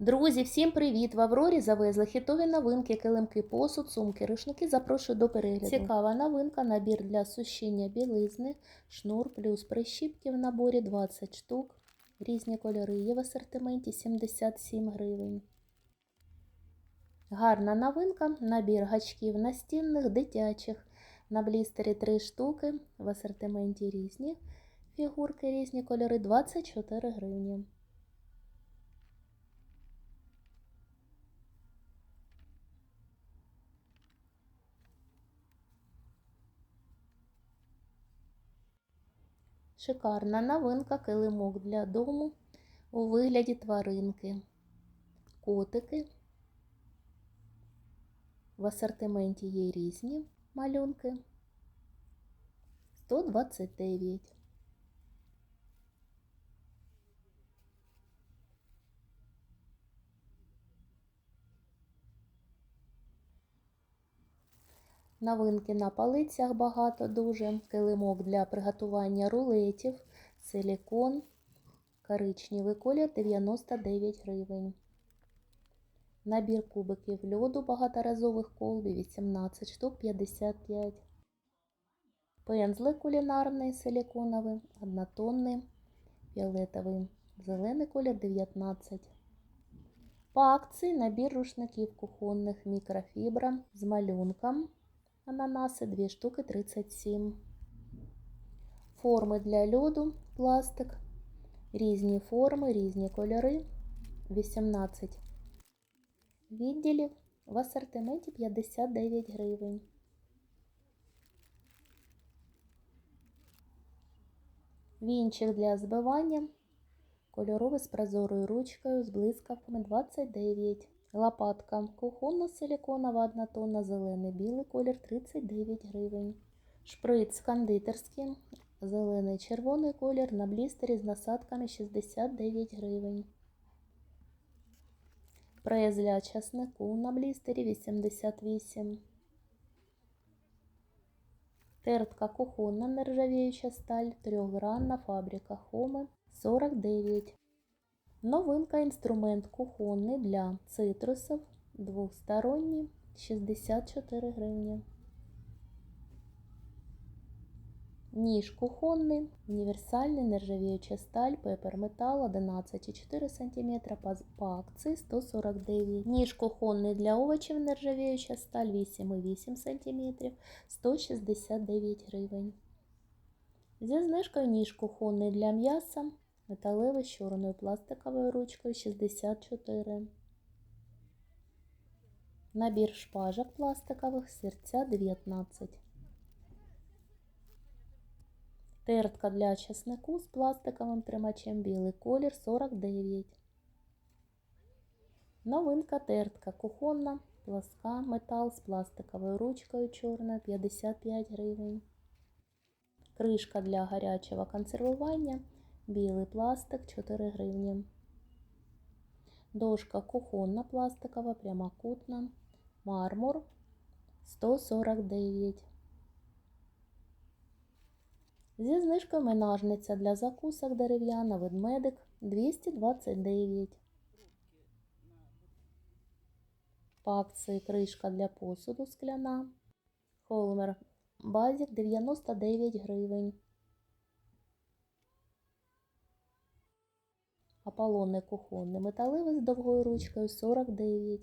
Друзі, всім привіт! В Аврорі завезли хітові новинки, килимки, посуд, сумки, рушники. Запрошую до перегляду. Цікава новинка, набір для сушіння білизни, шнур плюс прищіпки в наборі 20 штук. Різні кольори є в асортименті 77 гривень. Гарна новинка, набір гачків настінних, дитячих. На блістері 3 штуки, в асортименті різні фігурки, різні кольори 24 гривні. Шикарна новинка килимок для дому у вигляді тваринки. Котики. В асортименті є різні малюнки. 129. Новинки на полицях багато дуже. Килимок для приготування рулетів, силікон, коричневий колір 99 гривень. Набір кубиків льоду багаторазових колбів 18 штук 55. Пензлик кулінарний силіконовий, однотонний, фіолетовий, зелений колір 19. По акції набір рушників кухонних мікрофібра з малюнком. Ананаси 2 штуки 37. Форми для льоду, пластик. Різні форми, різні кольори. 18 відділів. В асортименті 59 гривень. Вінчик для збивання. Кольоровий з прозорою ручкою з блискавками 29. Лопатка кухонна силіконова однотонна, зелений білий колір 39 гривень. Шприц кондитерський, зелений червоний колір на блістері з насадками 69 гривень. Прес часнику на блістері 88. Тертка кухонна нержавіюча сталь, трьохгранна фабрика Хоме 49. Новинка інструмент кухонний для цитрусів двосторонній 64 гривні. Ніж кухонний, універсальний нержавіюча сталь, пепер метал 11,4 см по акції 149 Ніж кухонний для овочів нержавіюча сталь 8,8 см 169 гривень. Зі знижкою ніж кухонний для м'яса металевий з чорною пластиковою ручкою 64. Набір шпажок пластикових серця 19. Тертка для часнику з пластиковим тримачем білий колір 49. Новинка тертка кухонна, пласка, метал з пластиковою ручкою чорна 55 гривень. Кришка для гарячого консервування білий пластик 4 гривні. Дошка кухонна пластикова, прямокутна, мармур 149. Зі знижкою менажниця для закусок дерев'яна ведмедик 229. По акції кришка для посуду скляна. Холмер Базік 99 гривень. Аполлонне кухонне металеве з довгою ручкою 49.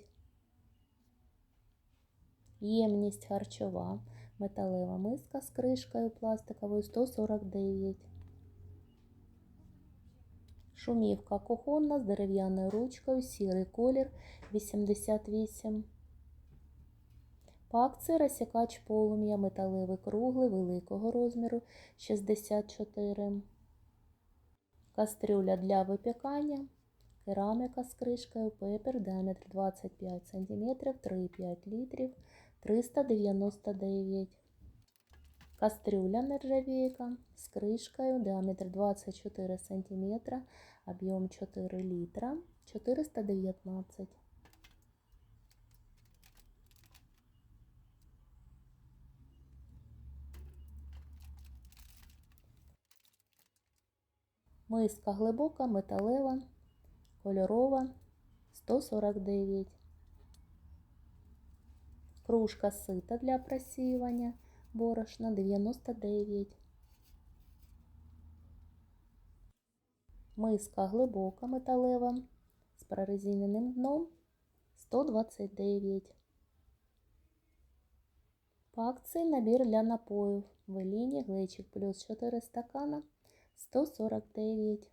Ємність харчова. Металева миска з кришкою пластиковою 149. Шумівка кухонна з дерев'яною ручкою, сірий колір 88. По акції розсікач полум'я металевий круглий великого розміру 64. Кастрюля для випікання. Кераміка з кришкою, пепер, діаметр 25 см, 3,5 літрів, 399. Кастрюля нержавейка з кришкою, діаметр 24 см, об'єм 4 літра, 419. Миска глибока, металева, кольорова 149. Кружка сита для просіювання борошна 99. Миска глибока металева з прорезиненим дном 129. По акції набір для напоїв. Веліні глечик плюс 4 стакана 149.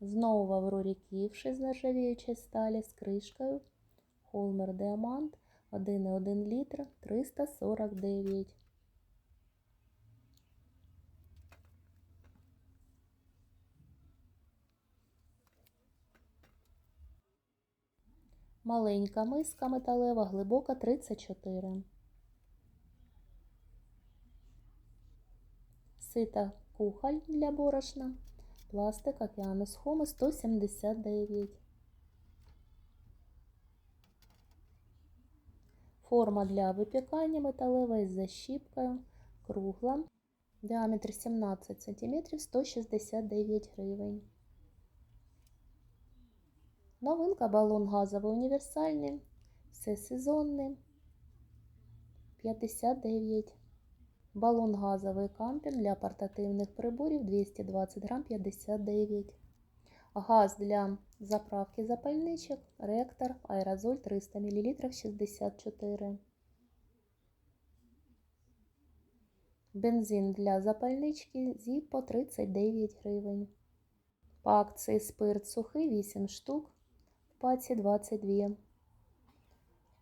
Знову в Аврорі ківши з нержавіючої сталі з кришкою. Холмер Діамант 1,1 літр 349. Маленька миска металева, глибока 34. Сита кухоль для борошна. Пластик Океанус Хоми 179. Форма для випікання металева із защіпкою. Кругла. Діаметр 17 см 169 гривень. Новинка балон газовий універсальний. Всесезонний. 59. Балон газовий кампін для портативних приборів 220 грам 59. Газ для заправки запальничок. Ректор аерозоль 300 мл 64. Бензин для запальнички Зіппо 39 гривень. По акції спирт сухий 8 штук. В паці 22.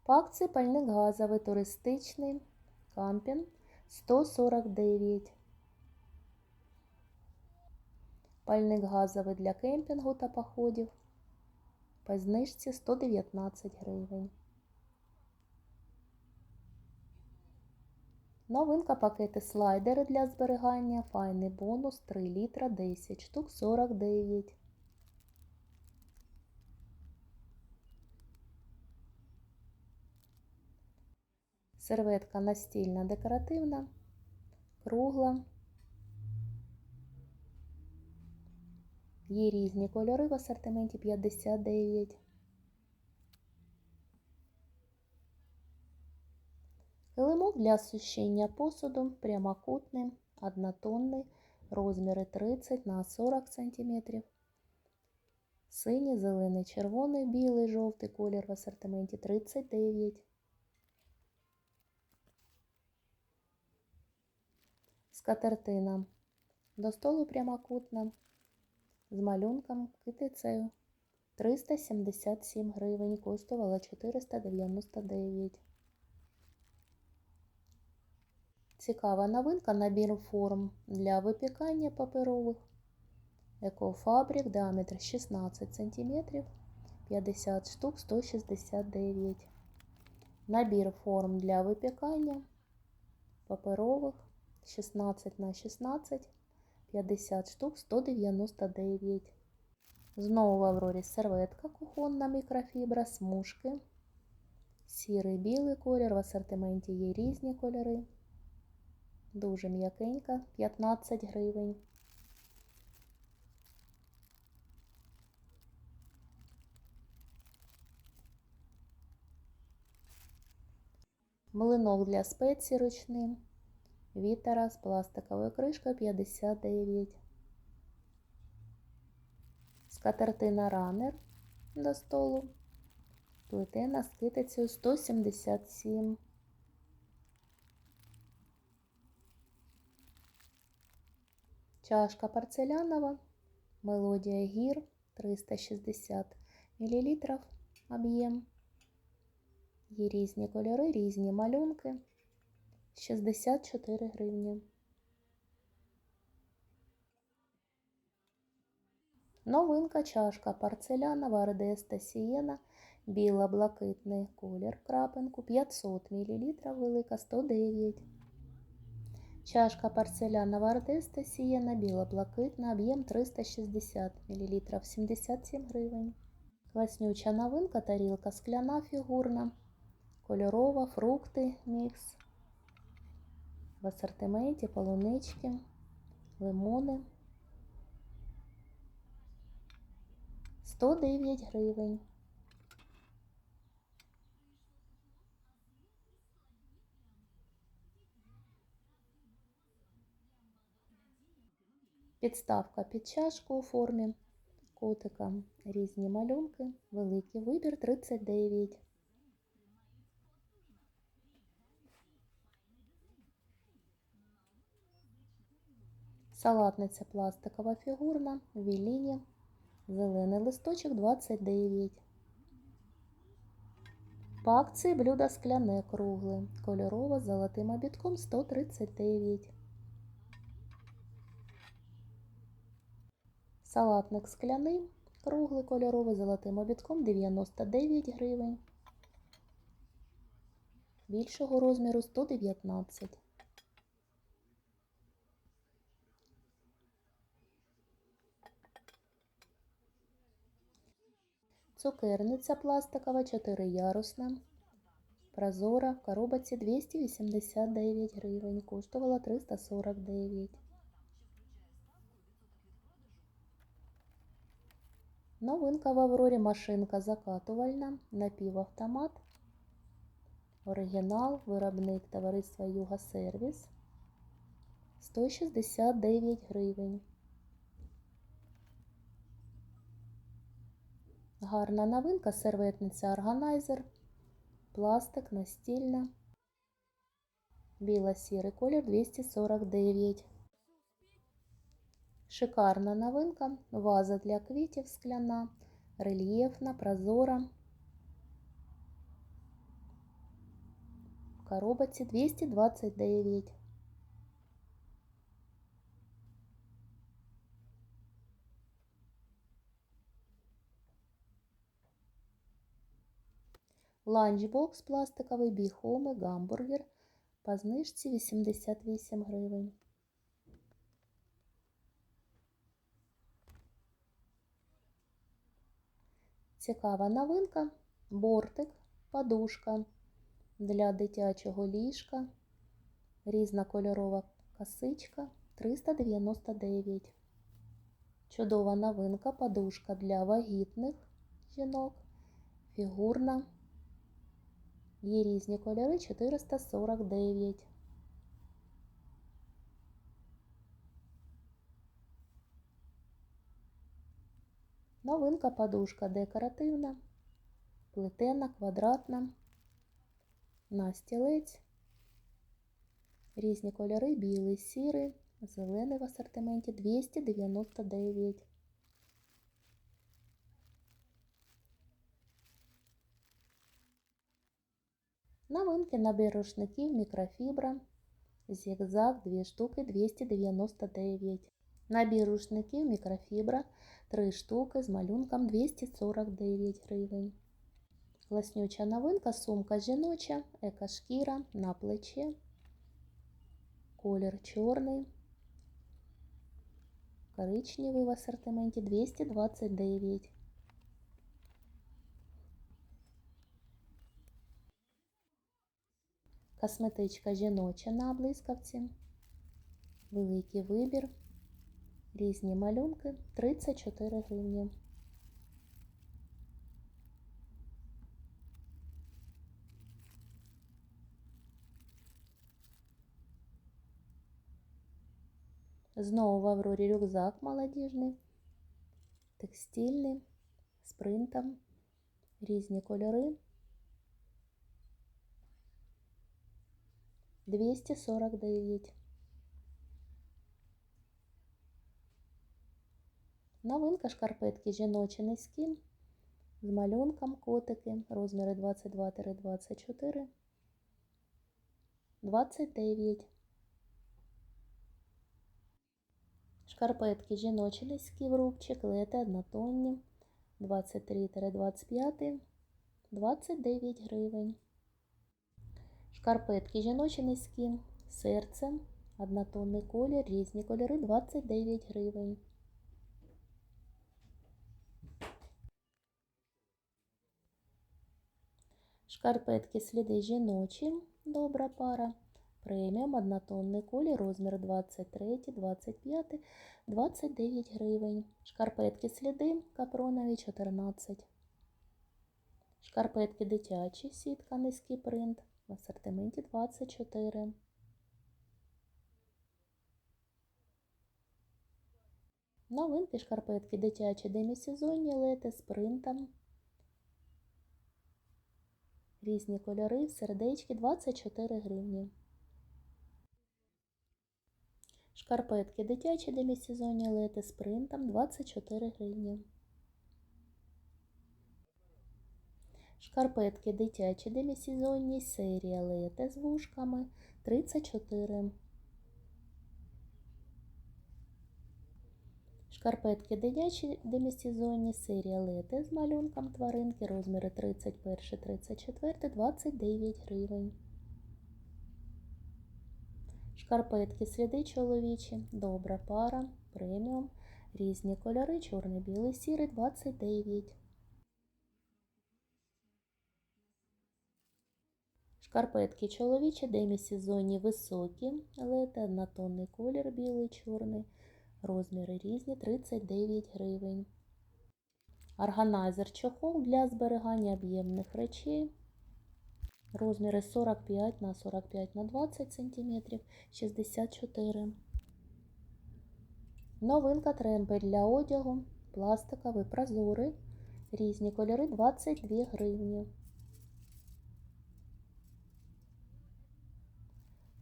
По акції пальник газовий туристичний кампін 149. Пальник газовий для кемпінгу та походів. По знижці 119 гривень. Новинка пакети слайдери для зберігання. Файний бонус 3 літра 10 штук 49. Серветка настільна декоративна, кругла. Є різні кольори в асортименті 59. Килимок для сушіння посуду прямокутний, однотонний, розміри 30 на 40 см. Синій, зелений, червоний, білий, жовтий колір в асортименті 39. Скатертина. До столу прямокутна. З малюнком китицею. 377 гривень, коштувала 499. Цікава новинка. Набір форм для випікання паперових. Екофабрик, діаметр 16 см, 50 штук 169. Набір форм для випікання паперових 16 на 16, 50 штук 199. Знову в Аврорі серветка кухонна мікрофібра, смужки. Сірий білий колір. В асортименті є різні кольори. Дуже м'якенька, 15 гривень. Млинок для спецій ручним. Вітера з пластиковою кришкою 59. Скатертина ранер до столу. Плетена з китицею 177. Чашка порцелянова. Мелодія гір 360 мл об'єм. Є різні кольори, різні малюнки. 64 гривні. Новинка чашка порцелянова Ардеста Сієна, біла-блакитний колір крапинку 500 мл, велика 109. Чашка порцелянова Ардеста Сієна, біла-блакитна, об'єм 360 мл, 77 гривень. Класнюча новинка, тарілка скляна фігурна, кольорова, фрукти, мікс. В асортименті полунички, лимони. 109 гривень. Підставка під чашку у формі котика. Різні малюнки. Великий вибір 39. Салатниця пластикова фігурна, віліні, зелений листочок 29. По акції блюдо скляне кругле, кольорове з золотим обідком 139. Салатник скляний, круглий кольоровий золотим обідком 99 гривень. Більшого розміру 119. Цукерниця пластикова 4-ярусна. Прозора в коробці 289 гривень. Коштувала 349. Новинка в Аврорі машинка закатувальна, напівавтомат. Оригінал, виробник товариства Юга Сервіс. 169 гривень. Гарна новинка, серветниця органайзер, пластик, настільна. Біло-сірий колір 249. Шикарна новинка, ваза для квітів скляна, рельєфна, прозора. В коробці 229. Ланчбокс пластиковий біхоми гамбургер по знижці 88 гривень. Цікава новинка, бортик, подушка для дитячого ліжка, різнокольорова косичка 399. Чудова новинка, подушка для вагітних жінок, фігурна. Є різні кольори 449. Новинка подушка декоративна, плетена, квадратна, на стілець. Різні кольори білий, сірий, зелений в асортименті 299. Новинки набір рушників мікрофібра. Зігзаг 2 штуки 299. Набір рушників мікрофібра 3 штуки з малюнком 249 гривень. Класнюча новинка, сумка жіноча, екошкіра на плече. Колір чорний. Коричневий в асортименті 229. Косметичка жіноча на блискавці. Великий вибір. Різні малюнки 34 гривні. Знову в Аврорі рюкзак молодіжний, текстильний, з принтом, різні кольори. 249. Новинка шкарпетки жіночі низькі з малюнком котики, розміри 22-24, 29. Шкарпетки жіночі низькі в рубчик, лети однотонні, 23-25, 29 гривень. Шкарпетки жіночі низькі, серце, однотонний колір, різні кольори 29 гривень. Шкарпетки сліди жіночі, добра пара Преміум однотонний колір, розмір 23, 25, 29 гривень. Шкарпетки сліди капронові 14. Шкарпетки дитячі, сітка, низький принт. В асортименті 24. Новинки шкарпетки дитячі демісезонні лети з принтом. Різні кольори, сердечки 24 гривні. Шкарпетки дитячі демісезонні лети з принтом 24 гривні. Шкарпетки дитячі демісезонні серія лети з вушками 34. Шкарпетки дитячі демісезонні серія лети з малюнком тваринки розміри 31, 34, 29 гривень. Шкарпетки сліди чоловічі, добра пара, преміум, різні кольори, чорний, білий, сірий, 29. Шкарпетки чоловічі, демісезонні високі, лети, однотонний колір, білий, чорний, розміри різні, 39 гривень. Органайзер чохол для зберігання об'ємних речей. Розміри 45 на 45 на 20 см, 64. Новинка тремпель для одягу, пластиковий, прозорий, різні кольори 22 гривні.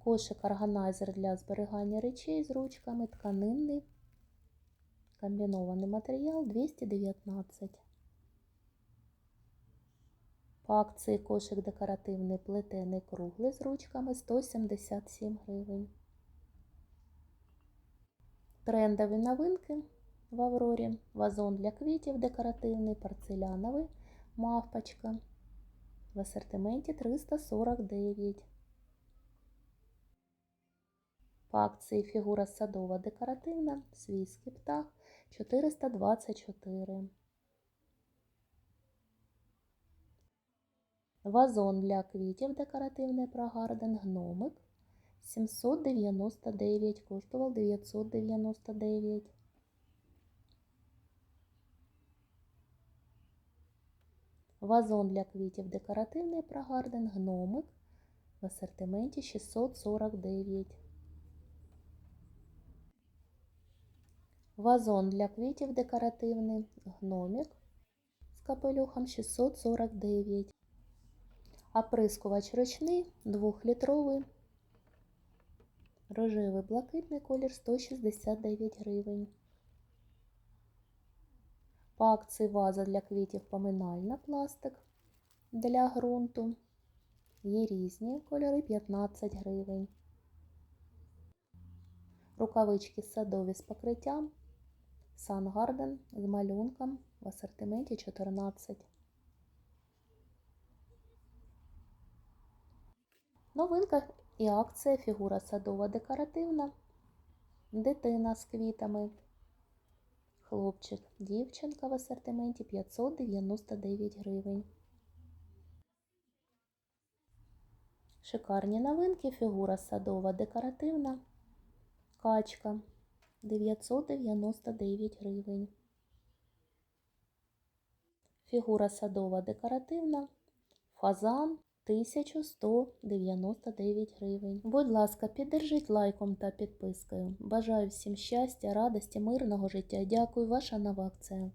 Кошик органайзер для зберігання речей з ручками, тканинний, комбінований матеріал 219. По акції кошик декоративний плетений круглий з ручками 177 гривень. Трендові новинки в Аврорі. Вазон для квітів декоративний, порцеляновий, мавпочка. В асортименті 349. По акції фігура садова декоративна, свійський птах 424. Вазон для квітів декоративний прогарден гномик 799, коштував 999. Вазон для квітів декоративний прогарден гномик в асортименті 649. Вазон для квітів декоративний гномик з капелюхом 649. Оприскувач ручний 2-літровий, рожевий блакитний колір 169 гривень. По акції ваза для квітів поминальна пластик для ґрунту. Є різні кольори 15 гривень. Рукавички садові з покриттям. Сангарден з малюнком в асортименті 14. Новинка і акція фігура садова декоративна. Дитина з квітами. Хлопчик, дівчинка в асортименті 599 гривень. Шикарні новинки. Фігура садова декоративна. Качка 999 гривень. Фігура садова декоративна. Фазан 1199 гривень. Будь ласка, піддержіть лайком та підпискою. Бажаю всім щастя, радості, мирного життя. Дякую, ваша нова акція.